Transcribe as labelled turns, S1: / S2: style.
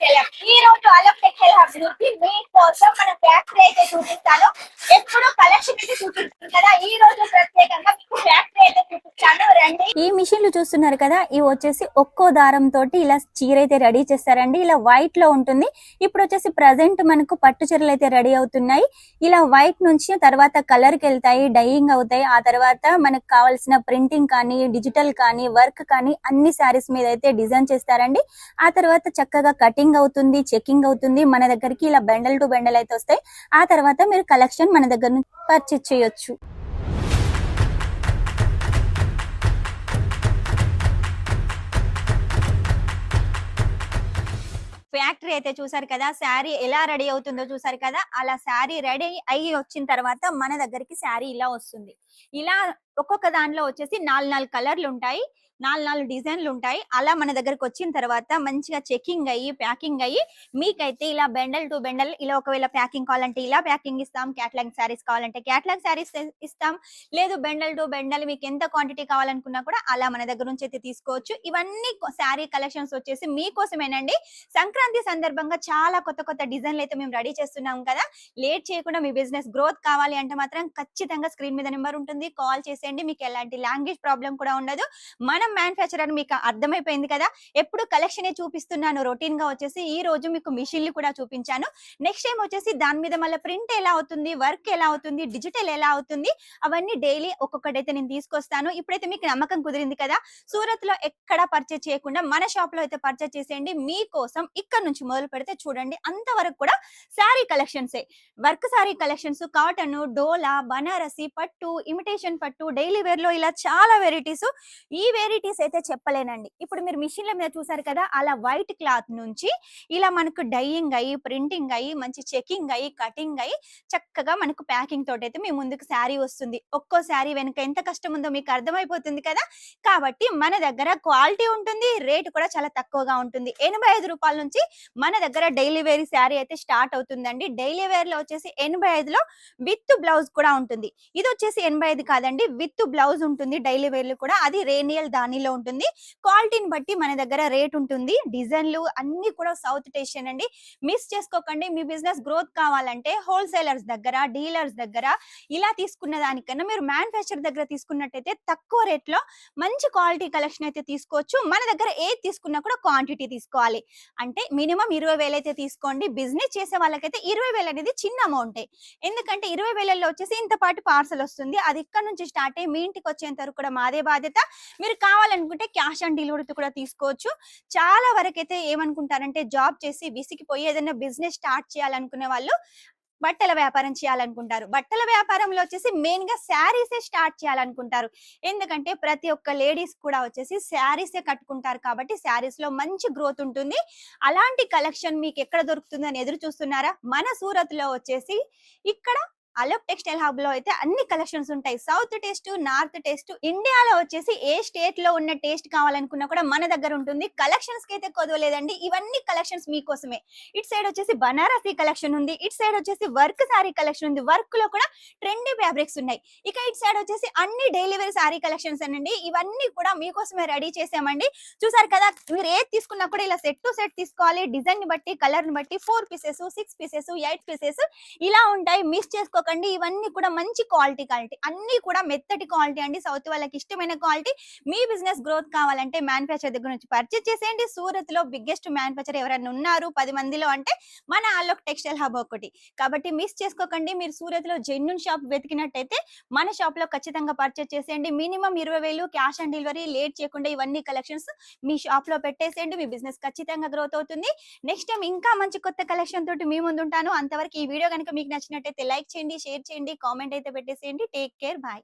S1: Textile hub ఈ రోజు అలక్ textile hub నుంచి మీకోసం మన ఫ్యాక్టరీ అయితే చూపిస్తాను. ఎప్పుడు కలెక్షన్ అయితే చూపిస్తుంది కదా ఈ రోజు ప్రత్యేకంగా మీకు ఫ్యాక్టరీ అయితే చూపిస్తాను రండి
S2: ఈ మిషన్లు చూస్తున్నారు కదా ఇవి వచ్చేసి ఒక్కో దారం తోటి ఇలా చీర అయితే రెడీ చేస్తారండి. ఇలా వైట్లో ఉంటుంది. ఇప్పుడు వచ్చేసి ప్రజెంట్ మనకు పట్టు చీరలు అయితే రెడీ అవుతున్నాయి. ఇలా వైట్ నుంచి తర్వాత కలర్కి వెళ్తాయి డైయింగ్ అవుతాయి. ఆ తర్వాత మనకు కావాల్సిన ప్రింటింగ్ కానీ డిజిటల్ కానీ వర్క్ కానీ అన్ని శారీస్ మీద అయితే డిజైన్ చేస్తారండి. ఆ తర్వాత చక్కగా కటింగ్ అవుతుంది చెకింగ్ అవుతుంది. మన దగ్గరికి ఇలా బెండల్ టు బెండల్ అయితే వస్తాయి. ఆ తర్వాత మీరు కలెక్షన్ మన దగ్గర నుంచి పర్చేజ్ చేయొచ్చు. ఫ్యాక్టరీ అయితే చూసారు కదా శారీ ఎలా రెడీ అవుతుందో చూసారు కదా అలా శారీ రెడీ అయ్యి వచ్చిన తర్వాత మన దగ్గరికి శారీ ఇలా వస్తుంది. ఇలా ఒక్కొక్క దానిలో వచ్చేసి నాలుగు నాలుగు కలర్లు ఉంటాయి నాలుగు నాలుగు డిజైన్లు ఉంటాయి. అలా మన దగ్గరకు వచ్చిన తర్వాత మంచిగా చెకింగ్ అయ్యి ప్యాకింగ్ అయ్యి మీకైతే ఇలా బెండల్ టు బెండల్ ఇలా ఒకవేళ ప్యాకింగ్ కావాలంటే ఇలా ప్యాకింగ్ ఇస్తాం. క్యాట్లాగ్ శారీస్ కావాలంటే క్యాట్లాగ్ శారీస్ ఇస్తాం. లేదు బెండల్ టు బెండల్ మీకు ఎంత క్వాంటిటీ కావాలనుకున్నా కూడా అలా మన దగ్గర నుంచి అయితే తీసుకోవచ్చు. ఇవన్నీ శారీ కలెక్షన్స్ వచ్చేసి మీకోసమేనండి. సంక్రాంతి సందర్భంగా చాలా కొత్త కొత్త డిజైన్లు అయితే మేము రెడీ చేస్తున్నాం కదా. లేట్ చేయకుండా మీ బిజినెస్ గ్రోత్ కావాలి అంటే మాత్రం ఖచ్చితంగా స్క్రీన్ మీద నెంబర్ ఉంటుంది. కాల్ చేసి చేసేయండి. మీకు ఎలాంటి లాంగ్వేజ్ ప్రాబ్లం కూడా ఉండదు. మనం మ్యానుఫ్యాక్చరర్ అని మీకు అర్థమైపోయింది కదా? ఎప్పుడు కలెక్షన్ చూపిస్తున్నాను రొటీన్గా వచ్చేసి ఈ రోజు మీకు మిషన్లు కూడా చూపించాను. నెక్స్ట్ టైం వచ్చేసి దాని మీద మళ్ళీ ప్రింట్ ఎలా అవుతుంది వర్క్ ఎలా అవుతుంది డిజిటల్ ఎలా అవుతుంది అవన్నీ డైలీ ఒక్కొక్కటైతే నేను తీసుకొస్తాను. ఇప్పుడైతే మీకు నమ్మకం కుదిరింది కదా? సూరత్లో ఎక్కడ పర్చేజ్ చేయకుండా మన షాప్లో అయితే పర్చేస్ చేసేయండి. మీకోసం ఇక్కడ నుంచి మొదలు పెడితే చూడండి అంతవరకు కూడా sari కలెక్షన్సే work sari collections cotton Dola Banarasi పట్టు ఇమిటేషన్ పట్టు డైలీ వేర్లో ఇలా చాలా వెరైటీస్. ఈ వెరైటీస్ అయితే చెప్పలేనండి. ఇప్పుడు మీరు మిషన్ల మీద చూసారు కదా అలా వైట్ క్లాత్ నుంచి ఇలా మనకు డైయింగ్ అయ్యి ప్రింటింగ్ అయ్యి మంచి చెకింగ్ అయ్యి కటింగ్ అయ్యి చక్కగా మనకు ప్యాకింగ్ తోటి అయితే మీ ముందుకు శారీ వస్తుంది. ఒక్కో శారీ వెనుక ఎంత కష్టం ఉందో మీకు అర్థమైపోతుంది కదా. కాబట్టి మన దగ్గర క్వాలిటీ ఉంటుంది రేట్ కూడా చాలా తక్కువగా ఉంటుంది. ఎనభై ఐదు రూపాయల నుంచి మన దగ్గర డైలీ వేర్ శారీ అయితే స్టార్ట్ అవుతుందండి. డైలీ వేర్లో వచ్చేసి ఎనభై ఐదులో విత్ బ్లౌజ్ కూడా ఉంటుంది. ఇది వచ్చేసి ఎనభై ఐదు కాదండి విత్ బ్లౌజ్ ఉంటుంది డైలీ వేర్లు కూడా. అది రేనియల్ దానిలో ఉంటుంది. క్వాలిటీని బట్టి మన దగ్గర రేట్ ఉంటుంది. డిజైన్లు అన్ని కూడా సౌత్ టేషన్ అండి. మిస్ చేసుకోకండి. మీ బిజినెస్ గ్రోత్ కావాలంటే హోల్సేలర్స్ దగ్గర డీలర్స్ దగ్గర ఇలా తీసుకున్న దానికన్నా మీరు మ్యానుఫ్యాక్చర్ దగ్గర తీసుకున్నట్టయితే తక్కువ రేట్లో మంచి క్వాలిటీ కలెక్షన్ అయితే తీసుకోవచ్చు. మన దగ్గర ఏది తీసుకున్నా కూడా క్వాంటిటీ తీసుకోవాలి. అంటే మినిమం ఇరవై వేలు అయితే తీసుకోండి. బిజినెస్ చేసే వాళ్ళకైతే ఇరవై వేలు అనేది చిన్న అమౌంట్. ఎందుకంటే ఇరవై వేలలో వచ్చేసి ఇంత పాటు పార్సల్ వస్తుంది. అది ఇక్కడ నుంచి స్టార్ట్ అంటే మీ ఇంటికి వచ్చేంత వరకు కూడా మాదే బాధ్యత. మీరు కావాలనుకుంటే క్యాష్ ఆన్ డెలివరీతో కూడా తీసుకోవచ్చు. చాలా వరకు అయితే ఏమనుకుంటారంటే జాబ్ చేసి విసిగిపోయి ఏదైనా బిజినెస్ స్టార్ట్ చేయాలనుకునే వాళ్ళు బట్టల వ్యాపారం చేయాలనుకుంటారు. బట్టల వ్యాపారంలో వచ్చేసి మెయిన్గా శారీసే స్టార్ట్ చేయాలనుకుంటారు. ఎందుకంటే ప్రతి ఒక్క లేడీస్ కూడా వచ్చేసి శారీసే కట్టుకుంటారు కాబట్టి శారీస్లో మంచి గ్రోత్ ఉంటుంది. అలాంటి కలెక్షన్ మీకు ఎక్కడ దొరుకుతుందని ఎదురు చూస్తున్నారా? మన సూరత్లో వచ్చేసి ఇక్కడ అలోక్ టెక్స్టైల్ హబ్లో అయితే అన్ని కలెక్షన్స్ ఉంటాయి. సౌత్ టేస్ట్ నార్త్ టేస్ట్ ఇండియాలో వచ్చేసి ఏ స్టేట్లో ఉన్న టేస్ట్ కావాలనుకున్నా కూడా మన దగ్గర ఉంటుంది. కలెక్షన్స్కి అయితే కొదవలేదండి. ఇవన్నీ కలెక్షన్స్ మీకోసమే. ఇటు సైడ్ వచ్చేసి బనారసి కలెక్షన్ ఉంది. ఇటు సైడ్ వచ్చేసి వర్క్ సారీ కలెక్షన్ ఉంది. వర్క్లో కూడా ట్రెండీ ఫ్యాబ్రిక్స్ ఉన్నాయి. ఇక ఇటు సైడ్ వచ్చేసి అన్ని డెలివరీ సారీ కలెక్షన్స్ అండి ఇవన్నీ కూడా మీకోసమే రెడీ చేసామండి. చూసారు కదా మీరు ఏది తీసుకున్నా కూడా ఇలా సెట్ టు సెట్ తీసుకోవాలి. డిజైన్ని బట్టి కలర్ని బట్టి four pieces six pieces eight pieces ఇలా ఉంటాయి. మిస్ చేసుకో చేసుకోకండి. ఇవన్నీ కూడా మంచి క్వాలిటీ క్వాలిటీ. అన్ని కూడా మెత్తటి క్వాలిటీ అండి. సౌత్ వాళ్ళకి ఇష్టమైన క్వాలిటీ. మీ బిజినెస్ గ్రోత్ కావాలంటే మ్యానుఫ్యాక్చర్ దగ్గర నుంచి పర్చేస్ చేసేయండి. సూరత్లో బిగ్గెస్ట్ మ్యానుఫ్యాక్చర్ ఎవరైనా ఉన్నారు పది మందిలో అంటే మన ఆలోక్ టెక్స్టైల్ హబ్ ఒకటి. కాబట్టి మిస్ చేసుకోకండి. మీరు సూరత్లో జెన్యున్ షాప్ వెతికినట్టయితే మన షాప్లో ఖచ్చితంగా పర్చేస్ చేసేయండి. మినిమం ఇరవై వేలు క్యాష్ ఆన్ డెలివరీ లేట్ చేయకుండా ఇవన్నీ కలెక్షన్స్ మీ షాప్లో పెట్టేసేయండి. మీ బిజినెస్ ఖచ్చితంగా గ్రోత్ అవుతుంది. నెక్స్ట్ టైం ఇంకా మంచి కొత్త కలెక్షన్ తోటి మీ ముందు ఉంటాను అంతవరకు ఈ వీడియో కనుక మీకు నచ్చినట్టయితే లైక్ చేయండి. చేయండి షేర్ చేయండి కామెంట్ అయితే పెట్టేసేయండి. Take care bye.